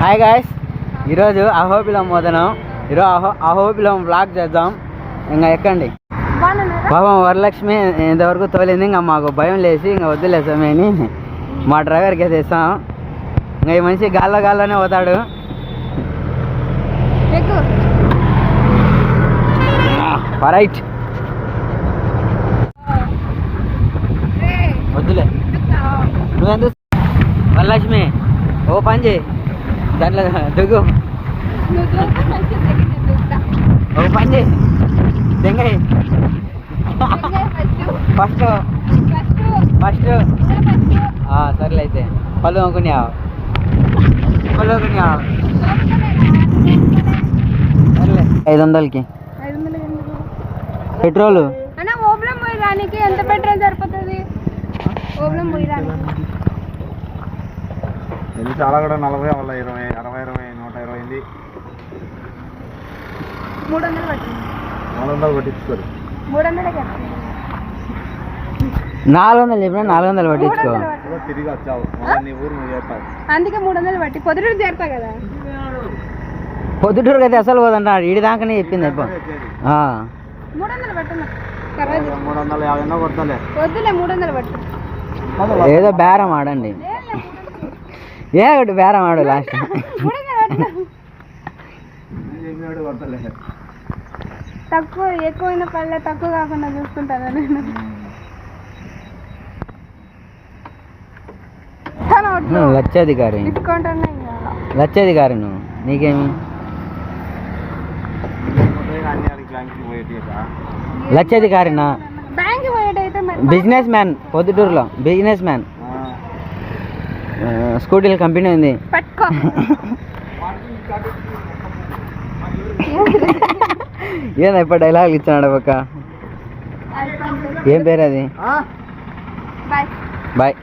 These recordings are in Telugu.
హాయ్ గాయస్ ఈరోజు అహోబిలం పోతున్నాం ఈరోజు అహో అహోబిలం బ్లాగ్ చేద్దాం. ఇంకా ఎక్కండి. పాపం వరలక్ష్మి ఇంతవరకు తోలింది. ఇంకా మాకు భయం లేసి ఇంకా వద్దులేసామే అని మా డ్రైవర్కి తెస్తాం. ఇంకా ఈ మనిషి గాల్లో గాల్లోనే పోతాడు. రైట్ వద్దులే. నువ్వెందుకు వరలక్ష్మి? ఓ పని చేయి. దాంట్లో దిగు ఓ పని దెంగయ్య ఫస్ట్ ఫస్ట్ సర్లే అయితే పళ్ళు అనుకున్నావు పళ్ళు అనుకున్నావు సర్లే ఐదు వందలకి పెట్రోల్ అన్న ఓబ్లం పోయడానికి ఎంత పెట్రోల్ సరిపోతుంది? ఓబ్లం పోయడానికి ఇది చాలా కూడా నలభై వల్ల ఇరవై అరవై ఇరవై నూట ఇరవై ఎనిమిది మూడు వందలు పట్టింది. నాలుగు వందలు కొట్టించుకోరు మూడు వందలే నాలుగు వందలు చెప్పినా నాలుగు వందలు పట్టించుకో తిరిగి వచ్చావు. అందుకే మూడు వందలు పట్టి. పొద్దుట చేరుతా కదా. పొద్దుటూరుకి అయితే అసలు పోదంట. ఈడి దాకానే చెప్పింది అప్ప ఆ. మూడు వందలు పట్టను మూడు వందల యాభై ఎన్నో కొడతలే. వద్దులే మూడు వందలు పట్టు ఏదో బేరం ఆడండి. ఏ ఒకటి బేరం ఆడు లాస్ట్ తక్కువ ఎక్కువైన పల్లె తక్కువ కాకుండా చూసుకుంటాను నేను. కానీ వద్దు. నువ్వు నీకేమి? మరి business man పొద్దుటూరులో. Business man. స్కూటీల company ఉంది. పట్టుకో. ఏంది ఇప్పుడు డైలాగ్ ఇచ్చినాడు పక్క ఏం పేరు అది? బాయ్. బాయ్.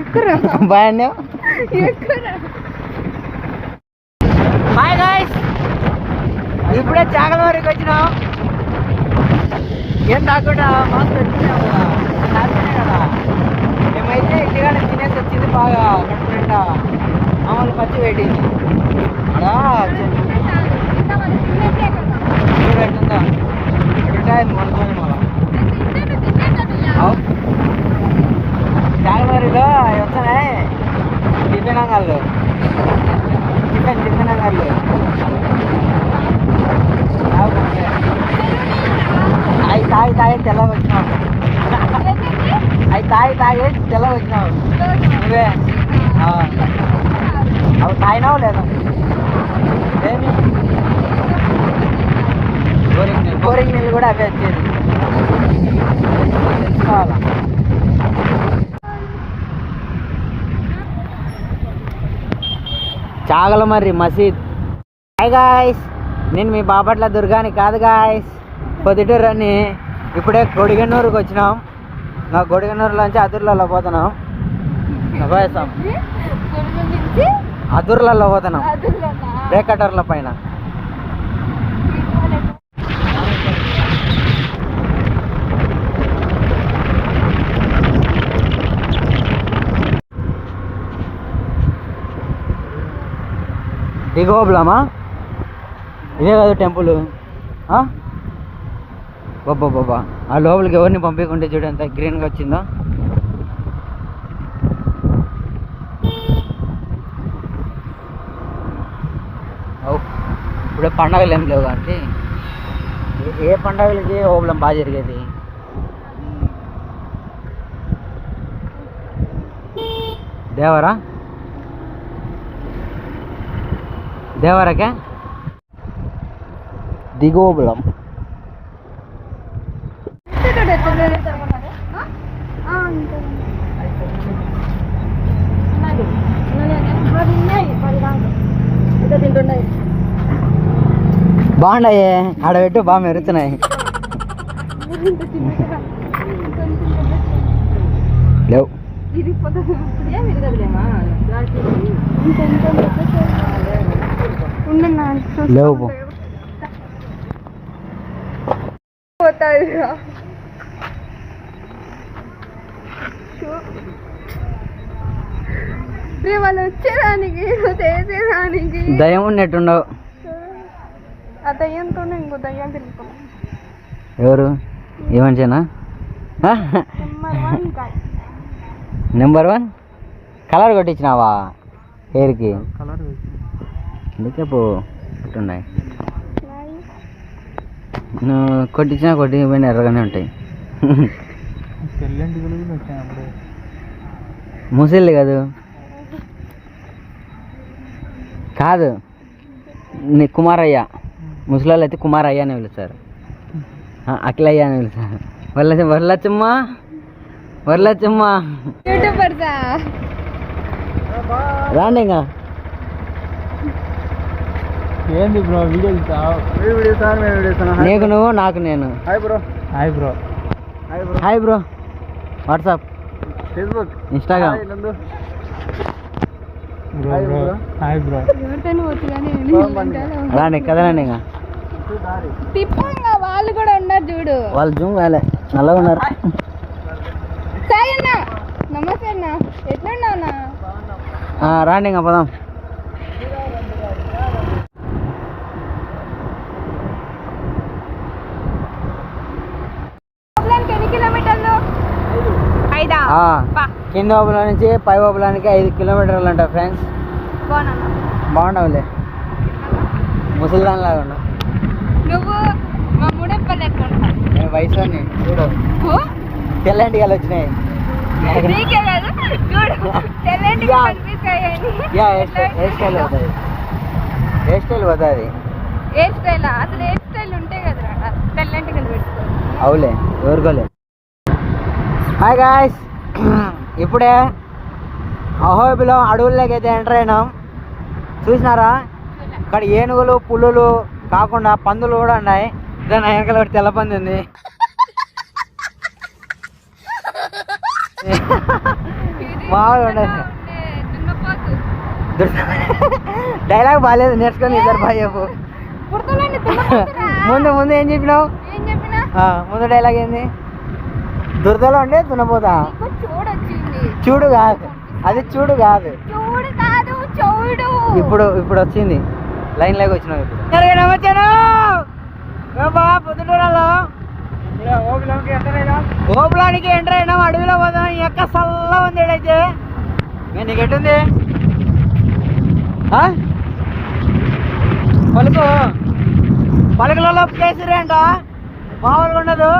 ఎక్కురా? బాయ్ గాయ్స్ ఇప్పుడే చాగలవారికి వచ్చినాం. ఏం తాకుండా అయితే వచ్చినాం ఇంటికాడ తినేసి వచ్చింది బాగా కడుపు నిండా పచ్చి పెట్టింది. అలా చూడు ఎట్లుందో ఉంటాయి మళ్ళా చాగలవారిలో అవి వస్తున్నాయి టిఫిన్ అంగాళ్ళు టిఫిన్ టిఫిన్ అంగాళ్ళు అవి తాగి తాగి తెల్లగా వచ్చినావు అవి తాగి తాగి తెల్లగా వచ్చినావు నువ్వే. అవి తాగినావు లేదా? ఏమి? బోరింగ్ నీళ్ళు. బోరింగ్ నీళ్ళు కూడా అవే వచ్చేది. తెలుసుకోవాలా చాగలమర్రి మసీద్. హాయ్ గాయస్ నేను మీ బాపట్ల దుర్గాని కాదు గాయస్ పొద్దుటూరు అని ఇప్పుడే గొడిగన్నూరుకి వచ్చినాం. నా గొడిగన్నూరులోంచి అదుర్లలో పోతున్నాం పోయేస్తాం అదుర్లలో పోతున్నాం రేకటర్ల పైన. దిగోబులమా ఇదే కదా టెంపుల్. బాబా బాబా ఆ లోపలికి ఎవరిని పంపించకుంటే చూడు ఎంత గ్రీన్గా వచ్చిందో. అవు ఇప్పుడే పండగలు ఏం లేవు కాబట్టి. ఏ- పండగలకి ఓబలం బాగా జరిగేది? దేవరా? దేవరకే? దిగోబలం బాగున్నాయి? ఆడ పెట్టు బాగా మెరుతున్నాయి లేవు. లేవు వాళ్ళు వచ్చేదానికి చేసేదానికి. దయం ఉన్నట్టుండవు. ఆ దయ్యంతోనే ఇంకో తిరుగుతున్నాం. ఎవరు? ఈ మనిషేనా? నెంబర్ వన్ కలర్ కొట్టించినావా హెయిర్కి? కలర్ అందుకే పో నువ్వు కొట్టించినా కొట్టిపోయినా ఎర్రగానే ఉంటాయి. ముసిల్ది కాదు. కాదు. నీ కుమారయ్య. ముసలాళ్ళు అయితే కుమారయ్య అని పిలుస్తారు. ఆ, అఖిలయ్య అని పిలుస్తారు. వరల వరలచ్చమ్మ వరలచ్చమ్మ రాండి ఇంకా. ఏంది బ్రో వీడియో వీడియో సార్ మేము వీడియో నీకు నువ్వు నాకు నేను. Hi bro. Hi bro. Hi bro. Hi bro. WhatsApp. Facebook. Instagram. Hi bro తిప్పంగా వాళ్ళు కూడా ఉన్నారు చూడు. వాళ్ళు జూమ్ కాలే నల్లగా ఉన్నారు. సాయి అన్న నమస్తే అన్న. ఎట్లున్నావు అన్న? ఆ, రాండి ఇంకా పదాం ప్రాబ్లంకి ఎన్ని కిలోమీటర్లు ఐదా ఆ, పా కింద ఓపుల నుంచి పై ఓపులానికి ఐదు కిలోమీటర్లు అంట ఫ్రెండ్స్. బాగుండవులే ముసలిదాన్ లాగా ఉండవు నువ్వు మా నేను వయసు చూడు. తెల్లంటి గల వచ్చినాయి. కాదు హెయిర్ స్టైల్ హెయిర్ స్టైల్ పోతుంది హెయిర్ స్టైల్ అసలు హెయిర్ ఉంటే తెల్లంటి కనిపెట్టుకో అవులే ఎవరికోలే హాయ్ గాయస్ ఇప్పుడే అహోబిలో అడవుల్లోకి అయితే ఎంటర్ అయినాం. చూసినారా? ఇక్కడ ఏనుగులు పులులు కాకుండా పందులు కూడా ఉన్నాయి. దాని వెనకాల ఒకటి తెల్ల పంది ఉంది. ఉండదు దున్నపోతు డైలాగ్ బాగాలేదు నేర్చుకొని ఇద్దరు బాగా చెప్పు. ముందు ముందు ఏం చెప్పినావు? ముందు డైలాగ్ ఏంది? దురదలో ఉండే చూడొచ్చింది చూడు కాదు. అది చూడు కాదు. చూడు కాదు చూడు. ఇప్పుడు ఇప్పుడు వచ్చింది. లైన్ లాగా వచ్చినావు ఇప్పుడు. వచ్చాను పొద్దుటూరాలో ఓపులానికి ఎంటర్ అయినాం? అడవిలో పోదాం. ఈ యొక్క సల్ల ఉంది ఈడైతే. నేను నీకు ఎట్టుంది? ఆ? పలుకు. పలుకులలో కేసరి అంట. మామూలుగా ఉండదు.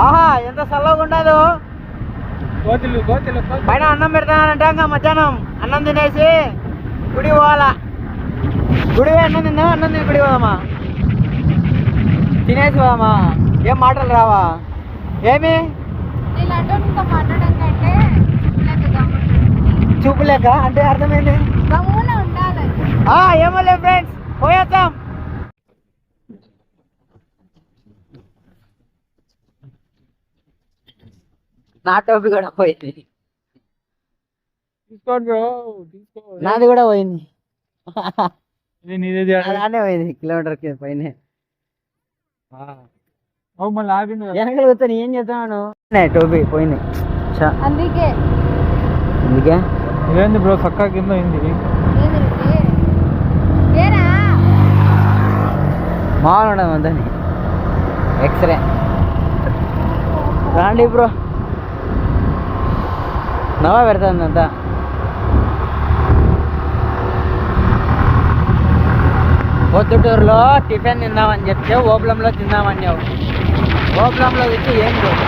ఆహా ఎంత చల్లగా ఉండదు. పైన అన్నం పెడతానంట ఇంకా మధ్యాహ్నం అన్నం తినేసి గుడి పోవాలా. గుడి పోయి అన్నం తిందా అన్నం తిని గుడి పోదామా? తినేసి పోదామా? ఏం మాటలు రావా? ఏమి? ఇలాంటి మాట్లాడడం కంటే లేక గమ్మున- చూపు లేక అంటే అర్థమైంది? ఏమో లేదు ఫ్రెండ్స్ పోయేద్దాం. నా టోపీ కూడా పోయింది. తీసుకోండి బ్రో తీసుకో. నాది కూడా పోయింది. ఇది నీదేది అలానే పోయింది కిలోమీటర్కి పైన. వెనకాల కూర్చొని ఏం చేస్తున్నాను టోపీ పోయింది. చా. అందుకే. అందుకే? ఇదేంది బ్రో చక్కా కింద అయింది. మామూలు ఉండదు అంతని. ఎక్స్రే రాండి బ్రో. నవా పెడుతుంది అంతా. పొద్దుటూరులో టిఫిన్ తిందామని చెప్తే ఓపులంలో తిందామన్నావు ఓబులంలో తింటే ఏం లేదు.